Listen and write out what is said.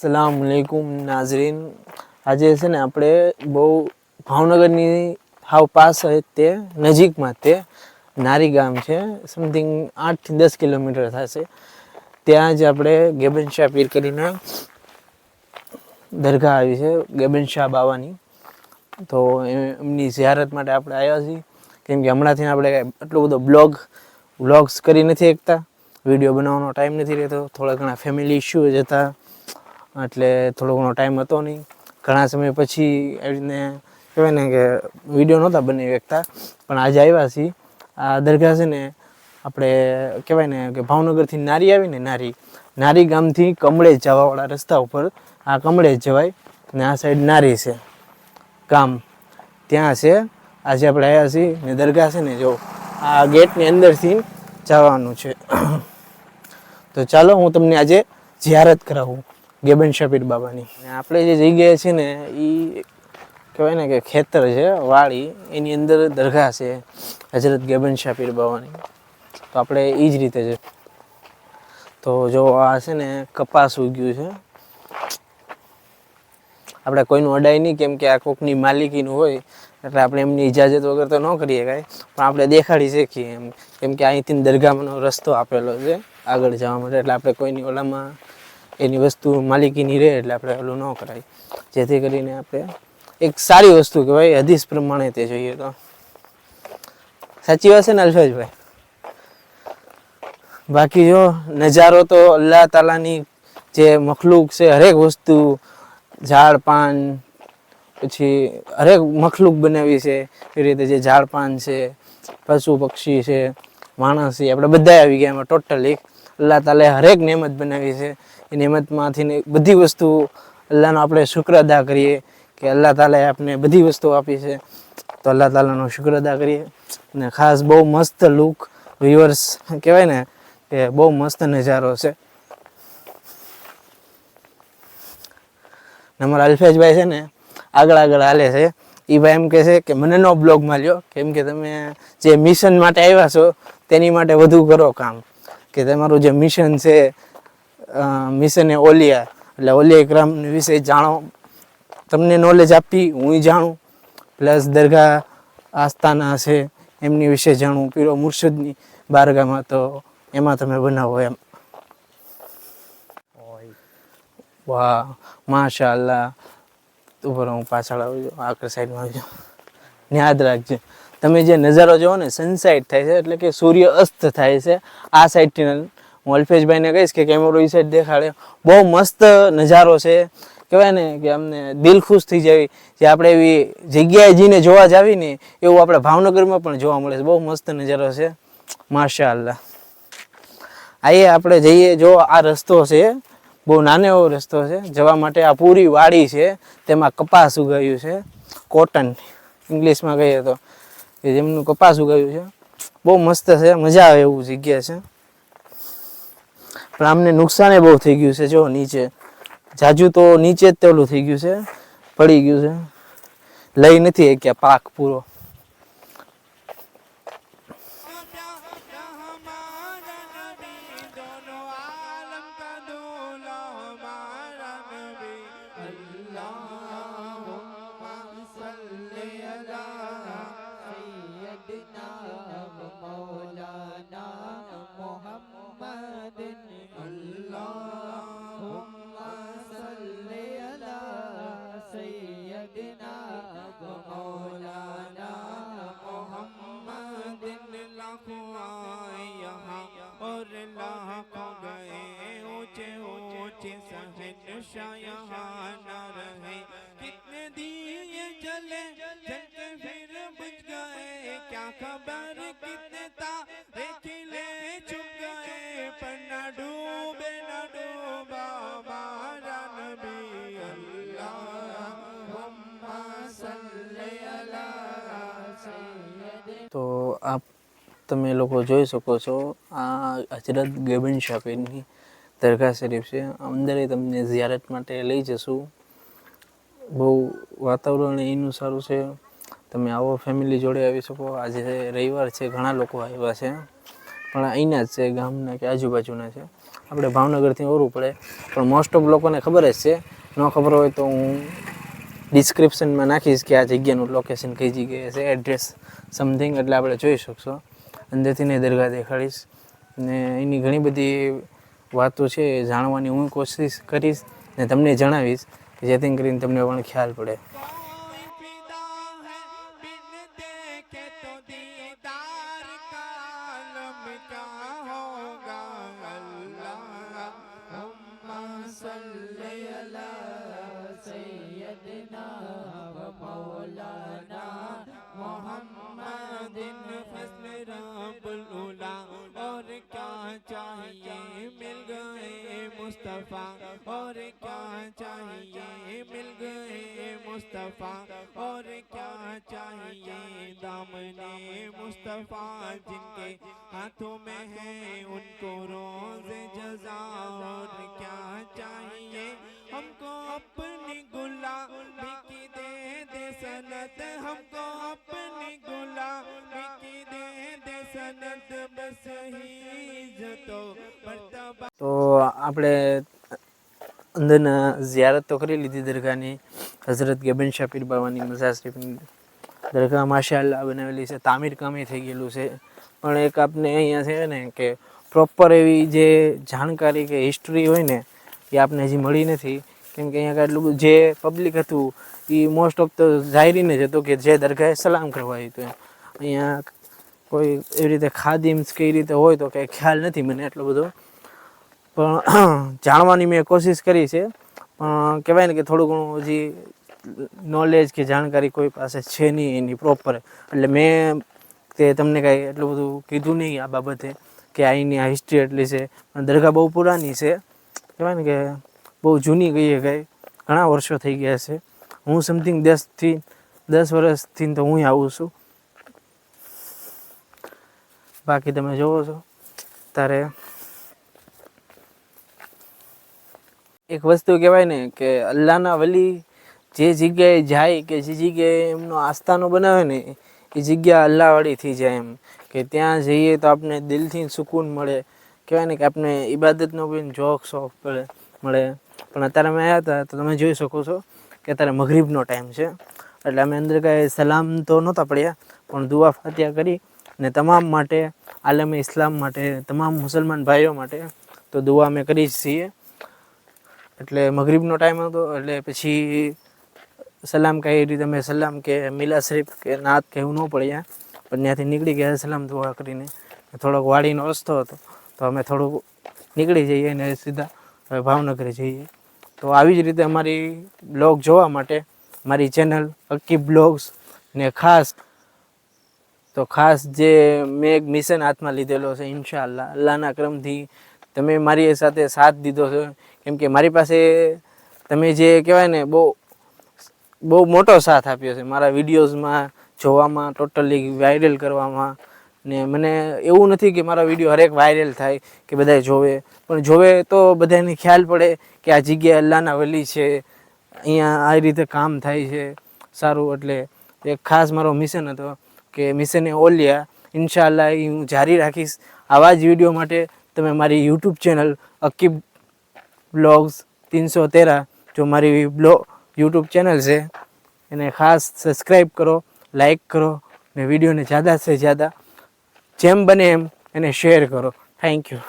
સલામ અલૈકુમ નાઝરીન આજે છે ને આપણે બહુ ભાવનગરની હાવ પાસ તે નજીકમાં તે નારી ગામ છે. સમથિંગ આઠથી દસ કિલોમીટર થશે. ત્યાં જ આપણે ગેબન શાહ પીર કરીને દરગાહ આવી છે, ગેબન શાહ બાવાની. તો એમની ઝિયારત માટે આપણે આવ્યા છીએ. કેમ કે હમણાંથી આપણે એટલો બધો બ્લોગ, વ્લોગ્સ કરી નથી શકતા. વીડિયો બનાવવાનો ટાઈમ નથી રહેતો. થોડા ઘણા ફેમિલી ઇશ્યુ જ હતા. એટલે થોડો ઘણો ટાઈમ હતો નહીં. ઘણા સમય પછી એવી રીતને કહેવાય ને કે વીડિયો નહોતા બનાવી વ્યક્તા પણ આજે આવ્યા છીએ. આ દરગાહ છે ને, આપણે કહેવાય ને કે ભાવનગરથી નારી આવી ને નારી નારી ગામથી કમળેજ જવાવાળા રસ્તા ઉપર આ કમળેજ જવાય ને આ સાઈડ નારી છે. ગામ ત્યાં છે. આજે આપણે આવ્યા છીએ ને દરગાહ છે ને, જો, આ ગેટની અંદરથી જવાનું છે. તો ચાલો હું તમને આજે જિયારત કરાવું. ગેબન શપીર બાબાની. આપણે જે જગ્યાએ છે ને એ કહેવાય ને કે ખેતર છે, વાડી. એની અંદર દરગાહ છે હજરત ગેબન શાપીર બાબાની. તો આપણે એ જ રીતે છે. તો જો આ છે ને, કપાસ ઉગ્યું છે. આપણે કોઈનું અડાય નહીં, કેમ કે આ કોકની માલિકીનું હોય, એટલે આપણે એમની ઇજાજત વગર તો ન કરીએ કાંઈ. પણ આપણે દેખાડી શકીએ એમ. કેમ કે અહીંથી દરગાહનો રસ્તો આપેલો છે, આગળ જવા માટે. એટલે આપણે કોઈની ઓલામાં એની વસ્તુ માલિકીની રહે એટલે આપણે ઓલું ન કરાય. જેથી કરીને આપણે એક સારી વસ્તુ કહેવાય, હદીસ પ્રમાણે તે જોઈએ તો. સાચી વાત છે ને અલ્ફેજભાઈ? બાકી જો નજારો તો અલ્લાહ તાલાની જે મખલુક છે, હરેક વસ્તુ, ઝાડ, પાન, પછી હરેક મખલુક બનાવી છે, એ રીતે જે ઝાડ, પાન છે, પશુ, પક્ષી છે, માણસ છે, આપણે બધા આવી ગયા એમાં ટોટલી અલ્લાહ તાલે હરેક નેમત બનાવી છે. એ નિયમતમાંથી ને બધી વસ્તુ અલ્લાહનો આપણે શુક્ર અદા કરીએ કે અલ્લાહ તાલાએ આપણે બધી વસ્તુ આપી છે. તો અલ્લાહ તાલાનો શુક્ર અદા કરીએ. અને ખાસ બહુ મસ્ત લુક વ્યુઅર્સ કહેવાય ને કે બહુ મસ્ત નજારો છે. અમારા અલ્ફેજભાઈ છે ને આગળ આગળ હાલે છે. એ ભાઈ એમ કહે છે કે મને નો બ્લોગમાં લ્યો કેમ કે તમે જે મિશન માટે આવ્યા છો, તેની માટે વધુ કરો કામ. કે તમારું જે મિશન છે મિશન એ ઓલિયા. એટલે ઓલિયા ઇકરામ વિશે જાણો. તમને નોલેજ આપી હું જાણું. પ્લસ દરગાહ આસ્થાના છે એમની વિશે જાણું. પીરો મુર્શદની બારગામાં તો એમાં તમે બનાવો એમ. વાહ માશા તું ઉપર હું પાછળ આવી જાઉં આગળ સાઈડમાં આવી જાઉં. યાદ રાખજો. તમે જે નજારો જોવો ને સનસાઇટ થાય છે એટલે કે સૂર્ય અસ્ત થાય છે આ સાઈડથી હું અલ્પેશભાઈને કહીશ કે કેમેરો એ સાઈડ દેખાડે. બહુ મસ્ત નજારો છે. કહેવાય ને કે અમને દિલ ખુશ થઈ જાય જે આપણે એવી જગ્યાએ જઈને જોવા જાવી ને એવું આપણે ભાવનગરમાં પણ જોવા મળે છે. બહુ મસ્ત નજારો છે. માશા અલ્લાહ આઈએ આપણે જઈએ. જો આ રસ્તો છે, બહુ નાનો એવો રસ્તો છે. જવા માટે આ પૂરી વાડી છે. તેમાં કપાસ ઉગાવ્યું છે. કોટન, ઇંગ્લિશમાં કહીએ તો. કે જેમનું કપાસ ઉગાવ્યું છે. બહુ મસ્ત છે. મજા આવે એવું જગ્યા છે. પણ આમને નુકસાને બહુ થઈ ગયું છે. જો નીચે, જાજુ તો નીચે જ તેલું થઈ ગયું છે. પડી ગયું છે. લઈ નથી કે પાક પૂરો. हो गए ऊंचे ऊंचे सहन शाया न रहे कितने दिए जले जलते फिर बुझ गए क्या खबर कितने तारे खिले चुप गए पर न डूबे न डूबा हमारा नबी अल्लाह तो आप તમે લોકો જોઈ શકો છો. આ હજરત ગેબન શાફીની દરગાહ શરીફ છે. અંદર તમને ઝિયારત માટે લઈ જશું. બહુ વાતાવરણ એનું સારું છે. તમે આવો ફેમિલી જોડે આવી શકો. આજે રવિવાર છે, ઘણા લોકો આવ્યા છે. પણ અહીંના જ છે, ગામના કે આજુબાજુના છે. આપણે ભાવનગરથી ઓરું પડે. પણ મોસ્ટ ઓફ લોકોને ખબર જ છે. ન ખબર હોય તો હું ડિસ્ક્રિપ્શનમાં નાખીશ કે આ જગ્યાનું લોકેશન કઈ જગ્યાએ છે એડ્રેસ સમથિંગ એટલે આપણે જોઈ શકશો. અંદરથી દરગાહ દેખાડીશ. ને એની ઘણી બધી વાતો છે જાણવાની હું કોશિશ કરીશ ને તમને જણાવીશ કે જેથી કરીને તમને પણ ખ્યાલ પડે. مولانا मुस्तफ़ा जिनके हाथों में है उनको रोज जजा और क्या चाहिए हमको अपनी गुलामी की दे दे सनत हमको अपनी गुलामी की दे दे सनत बस ही इज्जतों मर्तबा તો આપણે અંદરના ઝિયારત તો કરી લીધી દરગાહની હઝરત ગેબન શાહ પીર બાવાની મઝાર શરીફની દરગાહ માશાલ્લાહ બનાવેલી છે, તામીર કામે થઈ ગયેલું છે. પણ એક આપને અહીંયા છે ને કે પ્રોપર એવી જે જાણકારી કે હિસ્ટ્રી હોય ને, એ આપને હજી મળી નથી. કેમ કે અહીંયા એટલું બધું જે પબ્લિક હતું, એ મોસ્ટ ઓફ તો જાહેરીને જ હતું કે જે દરગાહે સલામ કરવા આવ્યું હતું અહીંયા કોઈ એવી રીતે ખાદીમ્સ કઈ રીતે હોય તો કંઈ ખ્યાલ નથી મને એટલો બધો. પણ જાણવાની મેં કોશિશ કરી છે. પણ કહેવાય ને કે થોડું ઘણું હજી નોલેજ કે જાણકારી કોઈ પાસે છે નહીં, એની પ્રોપર એટલે મેં તે તમને કાંઈ એટલું બધું કીધું નહીં આ બાબતે કે અહીંની આ હિસ્ટ્રી એટલી છે. પણ દરગાહ બહુ પુરાની છે. કહેવાય ને કે બહુ જૂની ગઈ ગઈ ઘણા વર્ષો થઈ ગયા છે. હું સમથિંગ દસથી દસ વર્ષથી તો હું આવું છું. બાકી તમે જોવો છો. તારે એક વસ્તુ કહેવાય ને કે અલ્લાહના વલી જે જગ્યાએ જાય કે જે જગ્યાએ એમનો આસ્થાનો બનાવે ને, એ જગ્યા અલ્લાહવાળીથી જાય એમ. કે ત્યાં જઈએ તો આપણે દિલથી સુકૂન મળે. કહેવાય ને કે આપણે ઇબાદતનો બી જોખ શોખ પડે મળે પણ અત્યારે અમે આવ્યા હતા તો તમે જોઈ શકો છો કે અત્યારે મગરીબનો ટાઈમ છે. એટલે અમે અંદર કાંઈ સલામ તો નહોતા પડ્યા, પણ દુઆ ફાતિયા કરી ને તમામ માટે, આલમે ઇસ્લામ માટે, તમામ મુસલમાન ભાઈઓ માટે તો દુઆ અમે કરી જ છીએ. એટલે મગરીબનો ટાઈમ હતો, એટલે પછી સલામ કઈ રીતે અમે સલામ કે મિલા શરીફ કે નાત કે એવું ન પડ્યા પણ ત્યાંથી નીકળી ગયા સલામ દુઆ કરીને. થોડોક વાડીનો રસ્તો હતો. તો અમે થોડુંક નીકળી જઈએ અને સીધા હવે ભાવનગર જઈએ. તો આવી જ રીતે અમારી બ્લોગ જોવા માટે મારી ચેનલ અક્કી બ્લોગ્સ ને ખાસ તો ખાસ જે મેં એક મિશન હાથમાં લીધેલો છે, ઇન્શાઅલ્લાહ, અલ્લાહના ક્રમથી તમે મારી સાથે સાથ દીધો છે. કેમ કે મારી પાસે તમે જે કહેવાય ને બહુ બહુ મોટો સાથ આપ્યો છે. મારા વિડીયોઝમાં જોવામાં ટોટલી વાયરલ કરવામાં ને મને એવું નથી કે મારા વીડિયો હરેક વાયરલ થાય, કે બધાય જોવે. પણ જોવે તો બધાને ખ્યાલ પડે કે આ જગ્યાએ અલ્લાહના વલી છે. અહીંયા આ રીતે કામ થાય છે. સારું, એટલે એક ખાસ મારો મિશન હતો કે મિશને ઓલિયા. ઇન્શાલ્લાહ એ હું જારી રાખીશ. આવા જ વીડિયો માટે તમે મારી યુટ્યુબ ચેનલ અકીબ બ્લોગ્સ તીનસો તેરા જો મારી બ્લો યુટ્યુબ ચેનલ છે. એને ખાસ સબસ્ક્રાઈબ કરો લાઈક કરો ને વિડીયોને જ્યાદા સે જ્યાદા જેમ બને એમ એને શેર કરો. Thank you